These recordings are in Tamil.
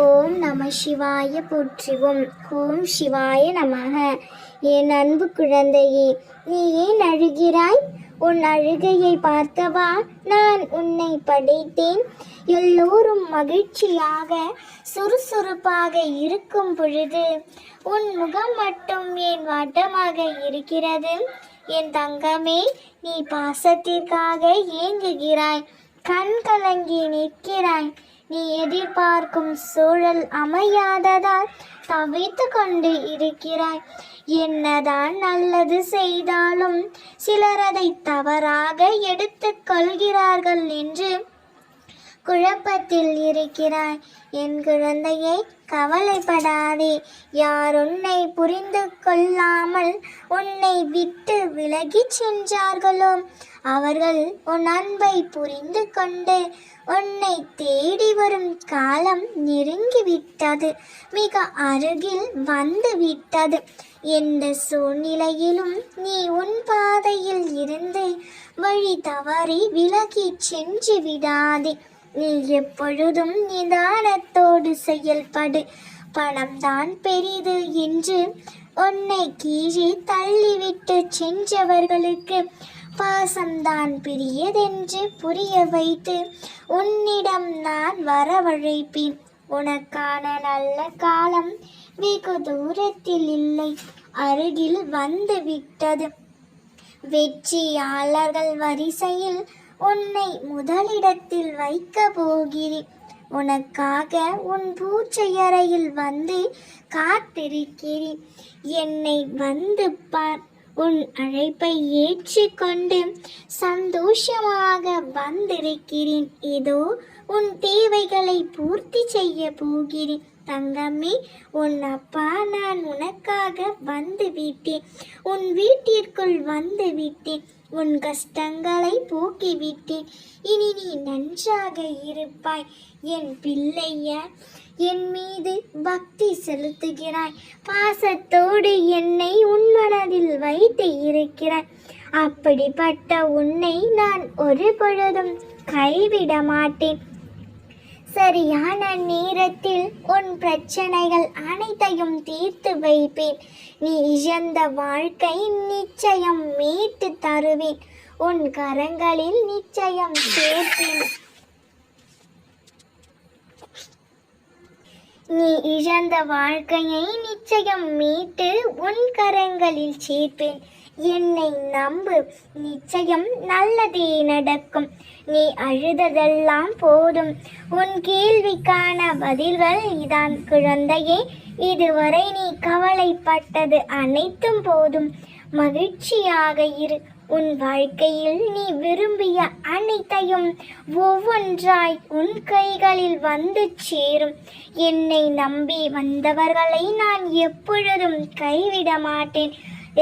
ஓம் நம சிவாய போற்றுவோம். ஓம் சிவாய நமக. என் அன்பு குழந்தையே நீ ஏன் அழுகிறாய்? உன் அழுகையை பார்த்தவா நான் உன்னை படைத்தேன். எல்லோரும் மகிழ்ச்சியாக சுறுசுறுப்பாக இருக்கும் பொழுது உன் முகம் மட்டும் ஏன் வட்டமாக இருக்கிறது? என் தங்கமே நீ பாசத்திற்காக ஏங்குகிறாய். கண் கலங்கி நிற்கிறாய். நீ எதிர்பார்க்கும் சூழல் அமையாததால் தவித்து கொண்டு இருக்கிறாய். என்னதான் நல்லது செய்தாலும் சிலர் அதை தவறாக எடுத்துக்கொள்கிறார்கள் என்று குழப்பத்தில் இருக்கிறாய். என் குழந்தையை கவலைப்படாதே. யார் உன்னை புரிந்து கொள்ளாமல் உன்னை விட்டு விலகிச் சென்றார்களோ? அவர்கள் உன் அன்பை புரிந்து கொண்டு உன்னை தேடி வரும் காலம் நெருங்கிவிட்டது. மிக அருகில் வந்து விட்டது எந்த சூழ்நிலையிலும் நீ உன் பாதையில் இருந்து வழி தவறி விலகிச் சென்று விடாதே. நீ எப்பொழுதும் நிதானத்தோடு செயல்படு. பணம் தான் பெரிது என்று உன்னை கீழே தள்ளிவிட்டு சென்றவர்களுக்கு பாசம்தான் பெரியதென்று புரிய வைத்து உன்னிடம் நான் வரவழைப்பேன். உனக்கான நல்ல காலம் வெகு தூரத்தில் இல்லை. அருகில் வந்து விட்டது வெற்றியாளர்கள் வரிசையில் உன்னை முதலிடத்தில் வைக்க போகிறேன். உனக்காக உன் பூச்சையறையில் வந்து காத்திருக்கிறேன். என்னை வந்து பார். உன் அழைப்பை ஏற்றுக்கொண்டு சந்தோஷமாக வந்திருக்கிறேன். இதோ உன் தேவைகளை பூர்த்தி செய்ய போகிறேன். தங்கமே உன் அப்பா நான் உனக்காக வந்து விட்டேன் உன் வீட்டிற்குள் வந்து விட்டேன் உன் கஷ்டங்களை போக்கிவிட்டேன். இனி நீ நன்றாக இருப்பாய். என் பிள்ளைய என் மீது பக்தி செலுத்துகிறாய். பாசத்தோடு என்னை உன் மனதில் வைத்து இருக்கிறாய். அப்படிப்பட்ட உன்னை நான் ஒரு பொழுதும் கைவிட மாட்டேன் சரியான நேரத்தில் உன் பிரச்சனைகள் அனைத்தையும் தீர்த்து வைப்பேன். நீ இழந்த வாழ்க்கை நிச்சயம் மீட்டு தருவேன். உன் கரங்களில் நிச்சயம் சேர்ப்பேன். நீ இழந்த வாழ்க்கையை நிச்சயம் மீட்டு உன் கரங்களில் சேர்ப்பேன். என்னை நம்பு. நிச்சயம் நல்லதே நடக்கும். நீ அழுததெல்லாம் போதும். உன் கேள்விக்கான பதில்கள் இதான் குழந்தையே. இதுவரை நீ கவலைப்பட்டது அனைத்தும் போதும். மகிழ்ச்சியாக இரு. உன் வாழ்க்கையில் நீ விரும்பிய அனைத்தையும் ஒவ்வொன்றாய் உன் கைகளில் வந்து சேரும். என்னை நம்பி வந்தவர்களை நான் எப்பொழுதும் கைவிட மாட்டேன்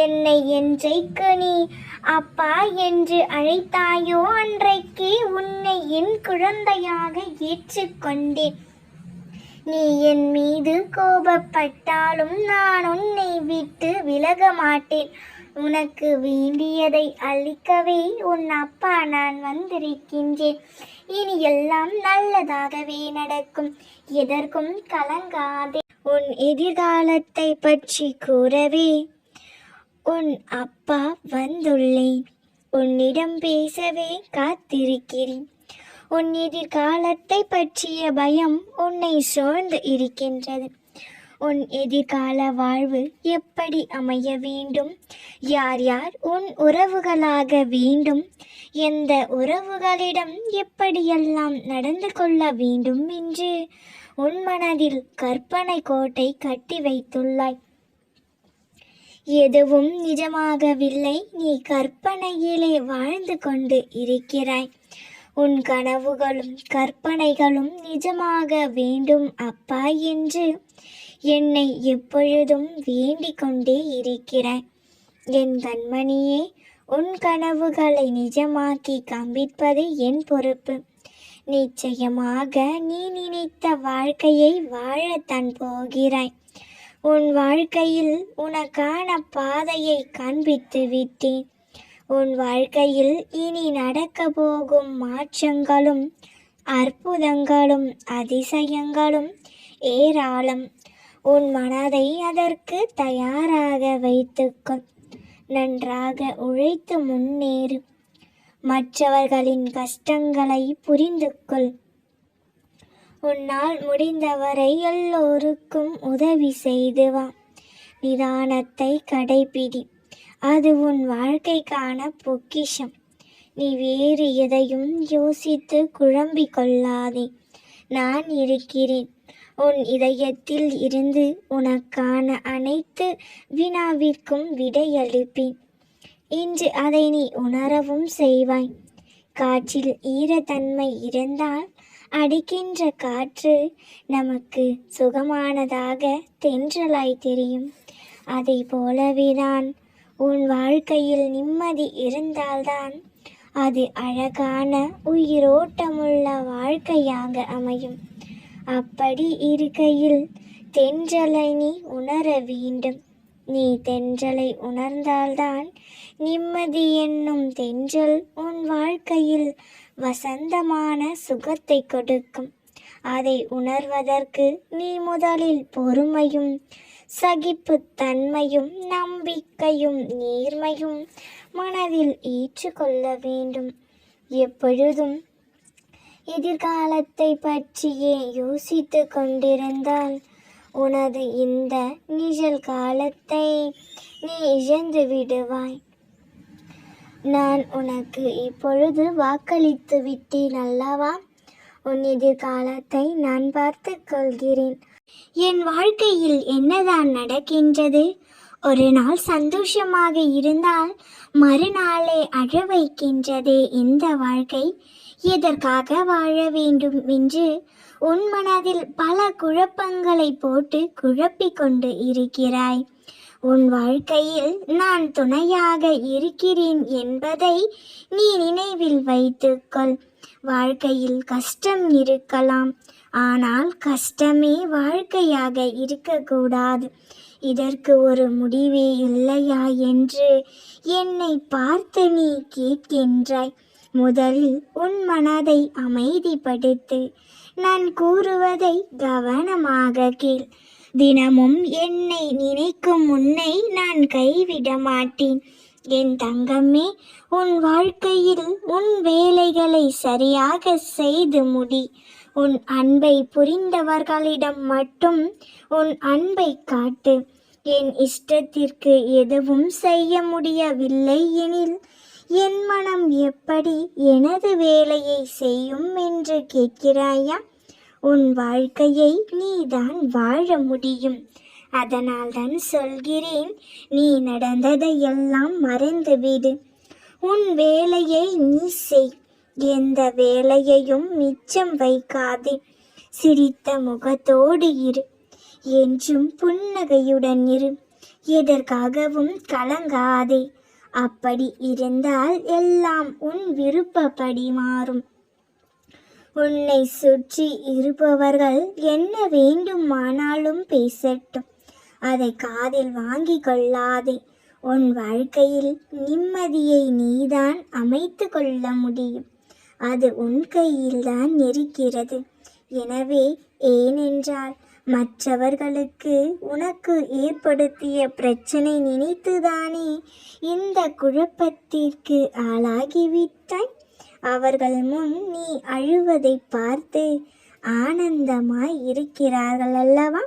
என்னை என்றைக்கு நீ அப்பா என்று அழைத்தாயோ அன்றைக்கே உன்னை என் குழந்தையாக ஏற்றுக்கொண்டேன். நீ என் மீது கோபப்பட்டாலும் நான் உன்னை விட்டு விலக மாட்டேன். உனக்கு வேண்டியதை அளிக்கவே உன் அப்பா நான் வந்திருக்கின்றேன். இனி எல்லாம் நல்லதாகவே நடக்கும். எதற்கும் கலங்காதே. உன் எதிர்காலத்தை பற்றி கூறவே உன் அப்பா வந்துள்ளேன். உன்னிடம் பேசவே காத்திருக்கிறேன். உன் எதிர்காலத்தை பற்றிய பயம் உன்னை சூழ்ந்து இருக்கின்றது. உன் எதிர்கால வாழ்வு எப்படி அமைய வேண்டும்? யார் யார் உன் உறவுகளாக வேண்டும்? எந்த உறவுகளிடம் எப்படியெல்லாம் நடந்து கொள்ள வேண்டும் என்று உன் மனதில் கற்பனை கோட்டை கட்டி வைத்துள்ளாய். எதுவும் நிஜமாகவில்லை. நீ கற்பனையிலே வாழ்ந்து கொண்டு இருக்கிறாய். உன் கனவுகளும் கற்பனைகளும் நிஜமாக வேண்டும் அப்பா என்று என்னை எப்பொழுதும் வேண்டிக் கொண்டே இருக்கிறாய். என் கண்மணியே உன் கனவுகளை நிஜமாக்கி காண்பிப்பது என் பொறுப்பு. நிச்சயமாக நீ நினைத்த வாழ்க்கையை வாழத்தான் போகிறாய். உன் வாழ்க்கையில் உனக்கான பாதையை காண்பித்து விட்டேன். உன் வாழ்க்கையில் இனி நடக்க போகும் மாற்றங்களும் அற்புதங்களும் அதிசயங்களும் ஏராளம். உன் மனதை அதற்கு தயாராக வைத்துக்கொள். நன்றாக உழைத்து முன்னேறு. மற்றவர்களின் கஷ்டங்களை புரிந்து கொள் உன்னால் முடிந்தவரை எல்லோருக்கும் உதவி செய்து வா நிதானத்தை கடைபிடி அது உன் வாழ்க்கைக்கான பொக்கிஷம். நீ வேறு எதையும் யோசித்து குழம்பிக் கொள்ளாதே. நான் இருக்கிறேன். உன் இதயத்தில் இருந்து உனக்கான அனைத்து வினாவிற்கும் விடையளிப்பேன். இன்று அதை நீ உணரவும் செய்வாய். காற்றில் ஈரத்தன்மை இருந்தால் அடிக்கின்ற காற்று நமக்கு சுகமானதாக தென்றலாய் தெரியும். அதை போலவேதான் உன் வாழ்க்கையில் நிம்மதி இருந்தால்தான் அது அழகான உயிரோட்டமுள்ள வாழ்க்கையாக அமையும். அப்படி இருக்கையில் தென்றலை நீ உணர வேண்டும். நீ தென்றலை உணர்ந்தால்தான் நிம்மதி என்னும் தென்றல் உன் வாழ்க்கையில் வசந்தமான சுகத்தை கொடுக்கும். அதை உணர்வதற்கு நீ முதலில் பொறுமையும் சகிப்பு தன்மையும் நம்பிக்கையும் நேர்மையும் மனதில் ஏற்றுக்கொள்ள வேண்டும். எப்பொழுதும் எதிர்காலத்தை பற்றியே யோசித்து கொண்டிருந்தால் உனது இந்த நிழல் காலத்தை நீ இழந்து விடுவாய் நான் உனக்கு இப்பொழுது வாக்களித்து விட்டேன் அல்லவா? உன் எதிர்காலத்தை நான் பார்த்து கொள்கிறேன். என் வாழ்க்கையில் என்னதான் நடக்கின்றது? ஒரு நாள் சந்தோஷமாக இருந்தால் மறுநாளே அழ வைக்கின்றதே இந்த வாழ்க்கை. எதற்காக வாழ வேண்டும் என்று உன் மனதில் பல குழப்பங்களை போட்டு குழப்பிக் கொண்டு இருக்கிறாய். உன் வாழ்க்கையில் நான் துணையாக இருக்கிறேன் என்பதை நீ நினைவில் வைத்துக்கொள். வாழ்க்கையில் கஷ்டம் இருக்கலாம். ஆனால் கஷ்டமே வாழ்க்கையாக இருக்கக்கூடாது. இதற்கு ஒரு முடிவே இல்லையா என்று என்னை பார்த்து நீ கேட்கின்றாய். முதலில் உன் மனதை அமைதிப்படுத்து. நான் கூறுவதை கவனமாக கேள். தினமும் என்னை நினைக்கும் உன்னை நான் கைவிட மாட்டேன். என் தங்கமே உன் வாழ்க்கையில் உன் வேலைகளை சரியாக செய்து முடி. உன் அன்பை புரிந்தவர்களிடம் மட்டும் உன் அன்பை காட்டு. என் இஷ்டத்திற்கு எதுவும் செய்ய முடியவில்லை எனில் என் மனம் எப்படி எனது வேலையை செய்யும் என்று கேட்கிறாயா? உன் வாழ்க்கையை நீதான் வாழ முடியும். அதனால்தான் சொல்கிறேன் நீ நடந்ததையெல்லாம் மறந்துவிடு. உன் வேலையை நீ செய். எந்த வேலையையும் மிச்சம் வைக்காதே. சிரித்த முகத்தோடு இரு. என்றும் புன்னகையுடன் இரு. எதற்காகவும் கலங்காதே. அப்படி இருந்தால் எல்லாம் உன் விருப்பப்படி மாறும். உன்னை சுற்றி இருப்பவர்கள் என்ன வேண்டுமானாலும் பேசட்டும். அதை காதில் வாங்கிக் கொள்ளாதே. உன் வாழ்க்கையில் நிம்மதியை நீதான் அமைத்து கொள்ள முடியும். அது உன் கையில்தான் இருக்கிறது. எனவே ஏனென்றால் மற்றவர்களுக்கு உனக்கு ஏற்படுத்திய பிரச்சனை நினைத்துதானே இந்த குழப்பத்திற்கு ஆளாகிவிட்டாய்? அவர்கள் முன் நீ அழுவதை பார்த்து ஆனந்தமாய் இருக்கிறார்கள் அல்லவா?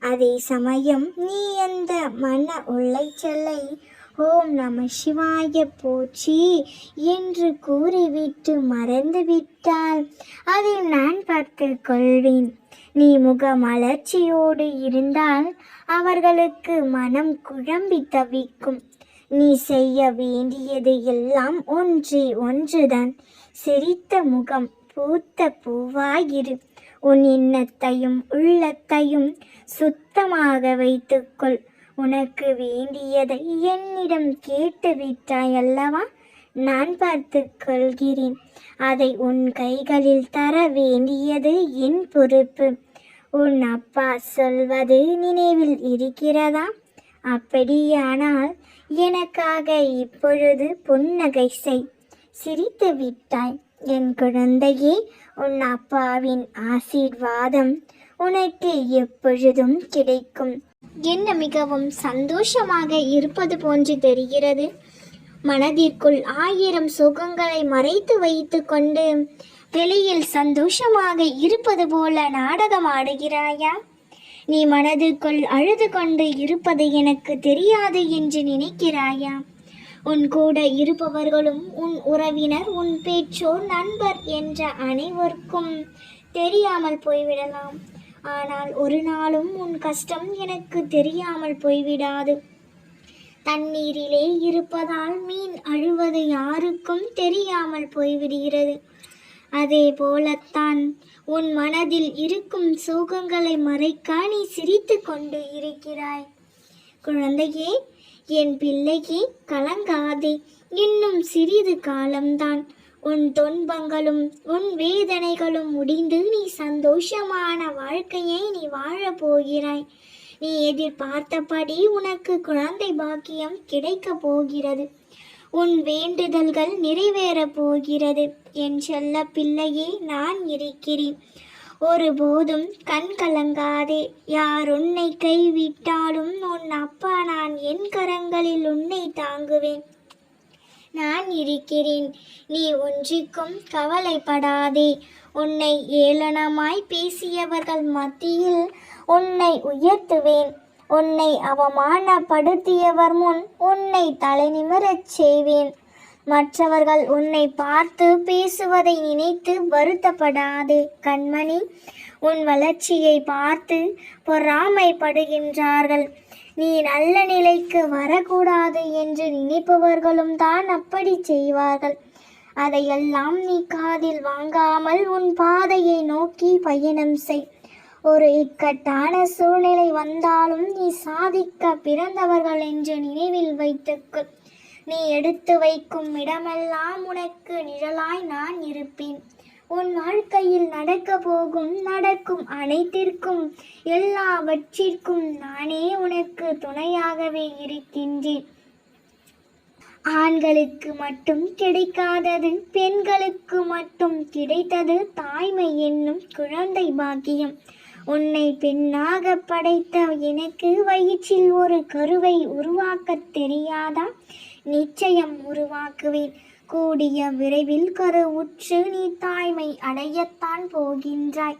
அதே சமயம் நீ அந்த மன உளைச்சலை ஓம் நம சிவாய போச்சி என்று கூறிவிட்டு மறந்துவிட்டால் அதை நான் பார்த்து கொள்வேன். நீ முகமலர்ச்சியோடு இருந்தால் அவர்களுக்கு மனம் குழம்பி தவிக்கும். நீ செய்ய வேண்டியது எல்லாம் ஒன்றே ஒன்றுதான். சிரித்த முகம் பூத்த பூவாயிரு. உன் எண்ணத்தையும் உள்ளத்தையும் சுத்தமாக வைத்துக்கொள். உனக்கு வேண்டியதை என்னிடம் கேட்டு விட்டாய் அல்லவா நான் பார்த்து கொள்கிறேன். அதை உன் கைகளில் தர வேண்டியது என் பொறுப்பு. உன் அப்பா சொல்வது நினைவில் இருக்கிறதா? அப்படியானால் எனக்காக இப்பொழுது புன்னகை செய். சிரித்து விட்டாய் என் குழந்தையே உன் அப்பாவின் ஆசீர்வாதம் உனக்கு எப்பொழுதும் கிடைக்கும். என்ன மிகவும் சந்தோஷமாக இருப்பது போன்று தெரிகிறது. மனதிற்குள் ஆயிரம் சுகங்களை மறைத்து வைத்துக்கொண்டு வெளியில் சந்தோஷமாக இருப்பது போல நாடகம் ஆடுகிறாயா? நீ மனதுக்குள் அழுது கொண்டு இருப்பது எனக்கு தெரியாது என்று நினைக்கிறாயா? உன் கூட இருப்பவர்களும் உன் உறவினர் உன் பேச்சோர் நண்பர் என்ற அனைவருக்கும் தெரியாமல் போய்விடலாம். ஆனால் ஒரு நாளும் உன் கஷ்டம் எனக்கு தெரியாமல் போய்விடாது. தண்ணீரிலே இருப்பதால் மீன் அழுவது யாருக்கும் தெரியாமல் போய்விடுகிறது. அதே போலத்தான் உன் மனதில் இருக்கும் சோகங்களை மறைக்க நீ சிரித்து கொண்டு இருக்கிறாய். குழந்தையே என் பிள்ளையே கலங்காதே. இன்னும் சிறிது காலம்தான். உன் துன்பங்களும் உன் வேதனைகளும் முடிந்து நீ சந்தோஷமான வாழ்க்கையை நீ வாழப் போகிறாய். நீ எதிர்பார்த்தபடி உனக்கு குழந்தை பாக்கியம் கிடைக்கப் போகிறது. உன் வேண்டுதல்கள் நிறைவேறப் போகிறது என் செல்ல பிள்ளையே நான் இருக்கிறேன். ஒருபோதும் கண் கலங்காதே. யார் உன்னை கைவிட்டாலும் உன் அப்பா நான் என் கரங்களில் உன்னை தாங்குவேன். நான் இருக்கிறேன். நீ ஒன்றிக்கும் கவலைப்படாதே. உன்னை ஏளனமாய் பேசியவர்கள் மத்தியில் உன்னை உயர்த்துவேன். உன்னை அவமானப்படுத்தியவர் முன் உன்னை தலைநிமிரச் செய்வேன். மற்றவர்கள் உன்னை பார்த்து பேசுவதை நினைத்து வருத்தப்படாதே கண்மணி. உன் வளர்ச்சியை பார்த்து பொறாமைப்படுகின்றார்கள். நீ நல்ல நிலைக்கு வரக்கூடாது என்று நினைப்பவர்களும் தான் அப்படி செய்வார்கள். அதையெல்லாம் நீ காதில் வாங்காமல் உன் பாதையை நோக்கி பயணம் செய். ஒரு இக்கட்டான சூழ்நிலை வந்தாலும் நீ சாதிக்க பிறந்தவர்கள் என்று நினைவில் வைத்துக்கு. நீ எடுத்து வைக்கும் இடமெல்லாம் உனக்கு நிழலாய் நான் இருப்பேன். உன் வாழ்க்கையில் நடக்க போகும் நடக்கும் அனைத்திற்கும் எல்லாவற்றிற்கும் நானே உனக்கு துணையாகவே இருக்கின்றேன். ஆண்களுக்கு மட்டும் கிடைக்காதது பெண்களுக்கு மட்டும் கிடைத்தது தாய்மை என்னும் குழந்தை பாக்கியம். உன்னை பெண்ணாக படைத்த எனக்கு வயிற்றில் ஒரு கருவை உருவாக்கத் தெரியாதா? நிச்சயம் உருவாக்குவேன். கூடிய விரைவில் கரு உற்று நீ தாய்மை அடையத்தான் போகின்றாய்.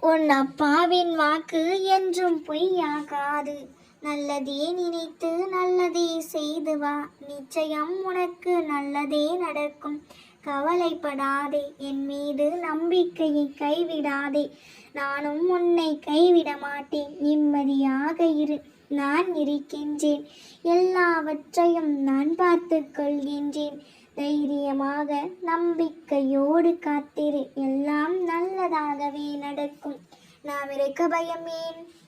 உன் அப்பாவின் வாக்கு என்றும் பொய்யாகாது. நல்லதே நினைத்து நல்லதே செய்து வா. நிச்சயம் உனக்கு நல்லதே நடக்கும். கவலைப்படாதே. என் மீது நம்பிக்கையை கைவிடாதே. நானும் உன்னை கைவிட மாட்டேன். நிம்மதியாக இரு. நான் இருக்கின்றேன். எல்லாவற்றையும் நான் பார்த்து கொள்கின்றேன். தைரியமாக நம்பிக்கையோடு காத்திரு. எல்லாம் நல்லதாகவே நடக்கும். நாம் இருக்க பயமேன்